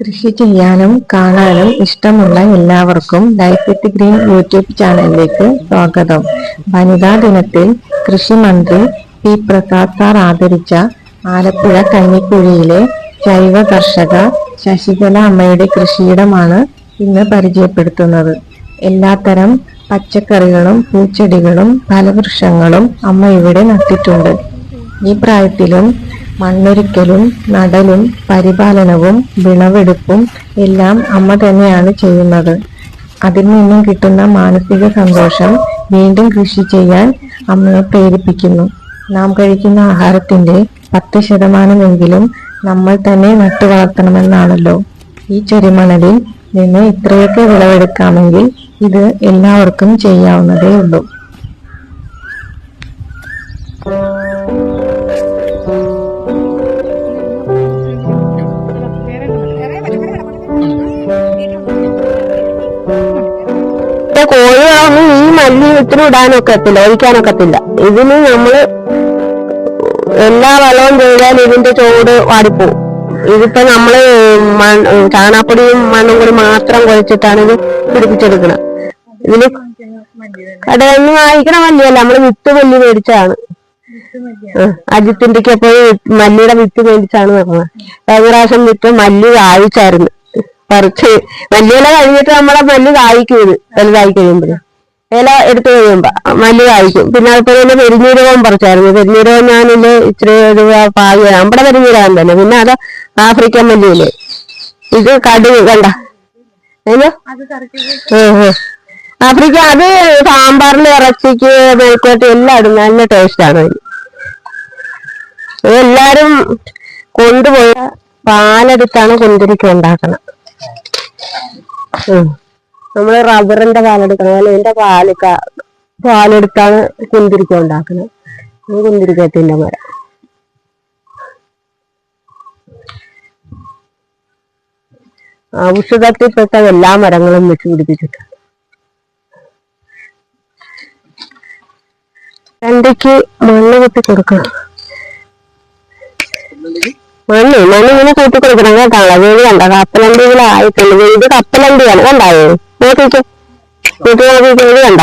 കൃഷി ചെയ്യാനും കാണാനും ഇഷ്ടമുള്ള എല്ലാവർക്കും ലൈഫ് ഗ്രീൻ യൂട്യൂബ് ചാനലിലേക്ക് സ്വാഗതം. വനിതാ ദിനത്തിൽ കൃഷി മന്ത്രി പി പ്രസാദ് സാർ ആദരിച്ച ആലപ്പുഴ കഞ്ഞിക്കുഴിയിലെ ജൈവ കർഷക ശശികല അമ്മയുടെ കൃഷിയിടമാണ് ഇന്ന് പരിചയപ്പെടുത്തുന്നത്. എല്ലാത്തരം പച്ചക്കറികളും പൂച്ചെടികളും ഫലവൃക്ഷങ്ങളും അമ്മ ഇവിടെ നട്ടിട്ടുണ്ട്. ഈ പ്രായത്തിലും മണ്ണൊരുക്കലും നടലും പരിപാലനവും വിളവെടുപ്പും എല്ലാം അമ്മ തന്നെയാണ് ചെയ്യുന്നത്. അതിൽ നിന്നും കിട്ടുന്ന മാനസിക സന്തോഷം വീണ്ടും കൃഷി ചെയ്യാൻ അമ്മയെ പ്രേരിപ്പിക്കുന്നു. നാം കഴിക്കുന്ന ആഹാരത്തിന്റെ പത്ത് ശതമാനമെങ്കിലും നമ്മൾ തന്നെ നട്ടു വളർത്തണമെന്നാണല്ലോ. ഈ ചെറിമണലിൽ നിന്ന് ഇത്രയൊക്കെ വിളവെടുക്കാമെങ്കിൽ ഇത് എല്ലാവർക്കും ചെയ്യാവുന്നതേ ഉള്ളൂ. കോഴികളൊന്നും ഇത്തിരി ഇടാനൊക്കത്തില്ല ഒഴിക്കാനൊക്കത്തില്ല. ഇതിന് നമ്മൾ എല്ലാ വളവും ചെയ്താൽ ഇതിന്റെ ചോട് വാടിപ്പോവും. ഇതിപ്പോ നമ്മൾ ചാണാപ്പൊടിയും മണ്ണും കൂടി മാത്രം കുഴച്ചിട്ടാണ് ഇത് പിടിപ്പിച്ചെടുക്കണം ഇതിന് കടയിൽ നിന്ന് വാങ്ങിക്കണ മല്ലിയല്ല നമ്മൾ വിത്ത് മല്ലി മേടിച്ചതാണ്. അജിത്തിന്റെ പോയി മല്ലിയുടെ വിത്ത് മേടിച്ചാണ് പറഞ്ഞത് കഴിഞ്ഞ പ്രാവശ്യം വിത്ത് മല്ലി വായിച്ചായിരുന്നു പറിച്ച് മല്ലിയില കഴിഞ്ഞിട്ട് നമ്മളെ മല്ലി കായ്ക്കും ഇത് വലുതായി കഴിയുമ്പോഴേ. ഇല എടുത്തു കഴിയുമ്പോ മല്ലി കായ്ക്കും പിന്നെ അതുപോലെ തന്നെ പെരിഞ്ഞീരകവും പറിച്ചായിരുന്നു. പെരിഞ്ഞീരകം ഞാനിൽ ഇച്ചിരി ഒരു പായ നമ്മുടെ പെരിഞ്ഞീരകം തന്നെ. പിന്നെ അത് ആഫ്രിക്കൻ മല്ലിയിൽ. ഇത് കടുക് കണ്ട? ആഫ്രിക്ക അത് സാമ്പാറിന് ഇറച്ചിക്ക് മേൽക്കോട്ട് എല്ലാം ഇടും. നല്ല ടേസ്റ്റ് ആണ് അതിന് ഇത് എല്ലാരും കൊണ്ടുപോയ പാലെടുത്താണ് കുന്തിരിക്ക ഉണ്ടാക്കണം ഉം. നമ്മൾ റബ്ബറിന്റെ പാലെടുക്കണം. അതുപോലെ ഇതിന്റെ പാൽ പാലെടുത്താണ് കുന്തിരിക്ക ഉണ്ടാക്കുന്നത്. കുന്തിരിക്കത്തിന്റെ മരം ഔഷധത്തിൽപ്പെട്ട എല്ലാ മരങ്ങളും വെച്ച് പിടിപ്പിച്ചിട്ടുണ്ട് രണ്ടയ്ക്ക് മണ്ണ് കൂട്ടി കൊടുക്കണം. മണ്ണ് മണ്ണ് ഇങ്ങനെ കൂട്ടി കൊടുക്കണം കേട്ടോ. വീട് കണ്ട കപ്പലണ്ടികളായിട്ടുള്ളത് ഇത് കപ്പലണ്ടിയാണ് കണ്ടായോ?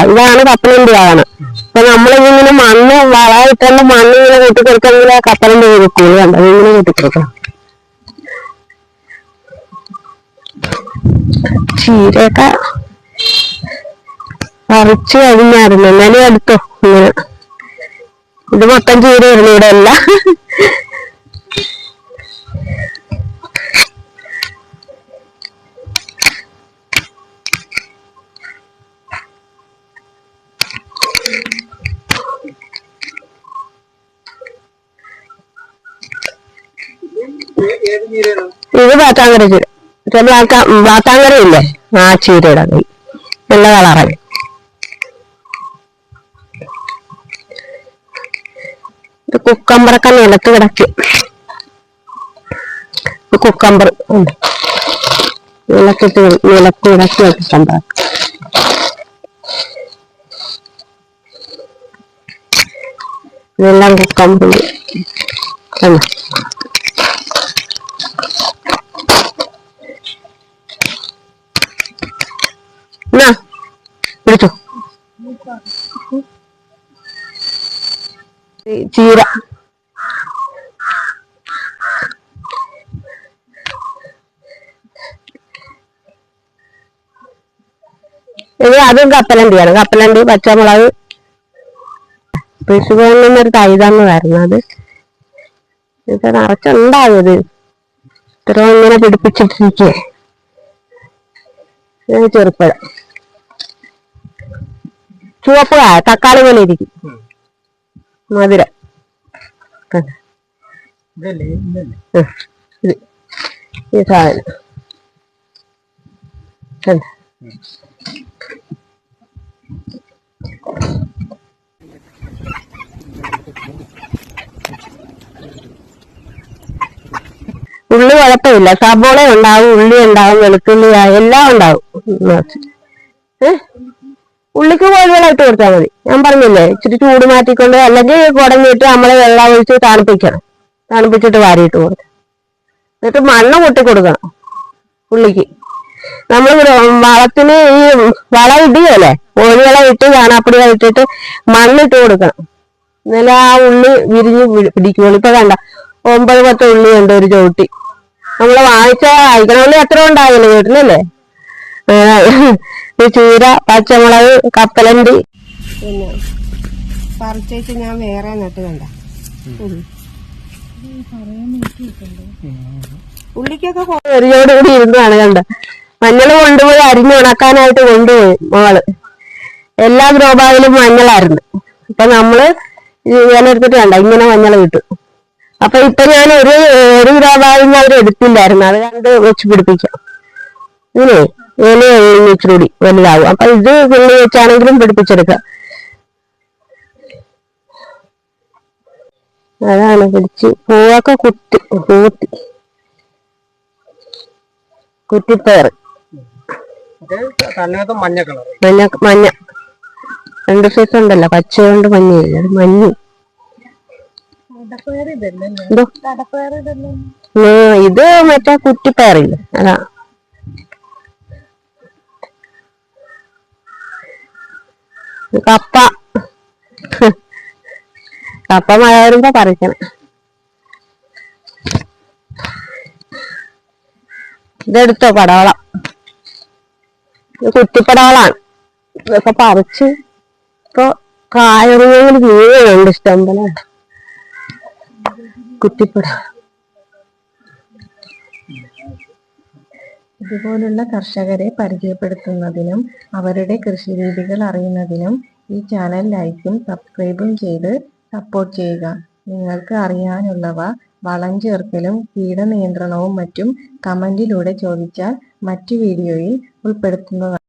ഇതാണ് കപ്പലിന്റെ ആവണം അപ്പൊ നമ്മളിങ്ങനെ മണ്ണ് വളമായിട്ടുള്ള മണ്ണ് ഇങ്ങനെ കൂട്ടി കൊടുക്കണമെങ്കിൽ ആ കപ്പലണ്ടി കൊടുക്കുള്ളൂ കണ്ട? ഇങ്ങനെ കൂട്ടി കൊടുക്കാം ചീരയൊക്കെ പറിച്ചു കഴിഞ്ഞായിരുന്നു എന്നാലും എടുത്തോ ഇങ്ങനെ. ഇത് മൊത്തം ചീര വരുന്നു ഇവിടെ എല്ലാം. ഇത് വാത്താങ്കര ചീര ചില ബാത്താങ്കര ഇല്ലേ ആ ചീരയുടെ കൈ. നല്ല കളറാണ് ഇത് കുക്കമ്പറൊക്കെ നിലത്ത് കിടക്കും. കുക്കമ്പർ നിലത്തിട്ട് നിലത്ത് കിടക്കുക കുക്കമ്പർ ഇതെല്ലാം കുക്കമ്പർ പോയി. എന്നാ പിടിച്ചോ ചീര. ഇത് അതും കപ്പലണ്ടിയാണ്. കപ്പലണ്ടി പച്ചമുളക് കൃഷിഭവനിൽ നിന്നൊരു തൈ തന്നതായിരുന്നു അത്. ഇത് നിറച്ചുണ്ടാവും ഇത് ഇത്ര ഇങ്ങനെ പിടിപ്പിച്ചിട്ടിരിക്കേ. ചെറുപ്പഴം. ചുവപ്പ് തക്കാളി പോലെ ഇരിക്കും. മധുരം. ഈ സാധനം. കണ്ടോ? ഉള്ളി കുഴപ്പമില്ല സബോള ഉണ്ടാവും ഉള്ളി ഉണ്ടാവും വെളുത്തുള്ളി എല്ലാം ഉണ്ടാവും. ഉള്ളിക്ക് കോഴിവെള്ളം ഇട്ട് കൊടുത്താൽ മതി. ഞാൻ പറഞ്ഞില്ലേ ഇച്ചിരി ചൂട് മാറ്റിക്കൊണ്ട് അല്ലെങ്കിൽ കുടഞ്ഞിട്ട് നമ്മൾ വെള്ളം ഒഴിച്ച് തണുപ്പിക്കണം. തണുപ്പിച്ചിട്ട് വാരിയിട്ട് കൊടുക്കണം എന്നിട്ട് മണ്ണ് കൊട്ടി കൊടുക്കണം ഉള്ളിക്ക്. നമ്മൾ വളത്തിന് ഈ വളം ഇടിയല്ലേ കോഴിവളം ഇട്ട് ചാണാപ്പൊടി ഇട്ടിട്ട് മണ്ണിട്ട് കൊടുക്കണം. എന്നാലും ആ ഉള്ളി വിരിഞ്ഞ് പിടി- പിടിക്കുള്ളൂ ഇപ്പൊ കണ്ട ഒമ്പത് പത്ത് ഉള്ളി ഉണ്ട് ഒരു ചവിട്ടി. നമ്മൾ വാങ്ങിച്ച ഉള്ളി എത്ര ഉണ്ടാകില്ല വീട്ടിലല്ലേ ചീര പച്ചമുളക് കപ്പലണ്ടി. പിന്നെ പറിച്ചേച്ച് ഞാൻ വേറെ നട്ട് കണ്ട. ഉള്ളിക്കൊക്കെ ചെറിയോട് കൂടി ഇരുന്നാണ് കണ്ട. മഞ്ഞൾ കൊണ്ടുപോയി അരിഞ്ഞ് ഉണക്കാനായിട്ട് കൊണ്ടുപോയി മോൾ. എല്ലാ ഗ്രോബാഗിലും മഞ്ഞളായിരുന്നു. അപ്പൊ നമ്മൾ ഇല എടുത്തിട്ട് കണ്ട? ഇങ്ങനെ മഞ്ഞൾ കിട്ടും അപ്പൊ ഇപ്പൊ ഞാൻ ഒരു ഒരു ഗ്രോബാഗിൽ അവർ എടുത്തില്ലായിരുന്നു. അത് കണ്ട് വെച്ച് പിടിപ്പിക്കാം. ഇങ്ങനെ ഇല ഇച്ചിരി വലുതാവും. അപ്പൊ ഇത് പുള്ളി വെച്ചാണെങ്കിലും പിടിപ്പിച്ചെടുക്കാം. അതാണ് പിടിച്ച് പൂവൊക്കെ കുത്തി കൂത്തി കുറ്റിപ്പയർ. മഞ്ഞ മഞ്ഞ. രണ്ട് സൈസ് ഉണ്ടല്ലോ പച്ചയുണ്ട് മഞ്ഞയില്ല? അത് മഞ്ഞ. ഇത് മറ്റേ കുറ്റിപ്പയറില്ല അതാ. കപ്പ. കപ്പ മഴ വരുമ്പോ പറിക്കണം. ഇതെടുത്തോ പടവളം. കുറ്റിപ്പടവളാണ്. ഇതൊക്കെ പറിച്ച് ഇപ്പൊ കായറുമെങ്കിൽ വീഴുന്നുണ്ട് ഇഷ്ടം പോലെ. ഇതുപോലുള്ള കർഷകരെ പരിചയപ്പെടുത്തുന്നതിനും അവരുടെ കൃഷിരീതികൾ അറിയുന്നതിനും ഈ ചാനൽ ലൈക്കും സബ്സ്ക്രൈബും ചെയ്ത് സപ്പോർട്ട് ചെയ്യുക. നിങ്ങൾക്ക് അറിയാനുള്ളവ വളം ചേർക്കലും കീടനിയന്ത്രണവും മറ്റും കമന്റിലൂടെ ചോദിച്ചാൽ മറ്റു വീഡിയോയിൽ ഉൾപ്പെടുത്തുന്നതാണ്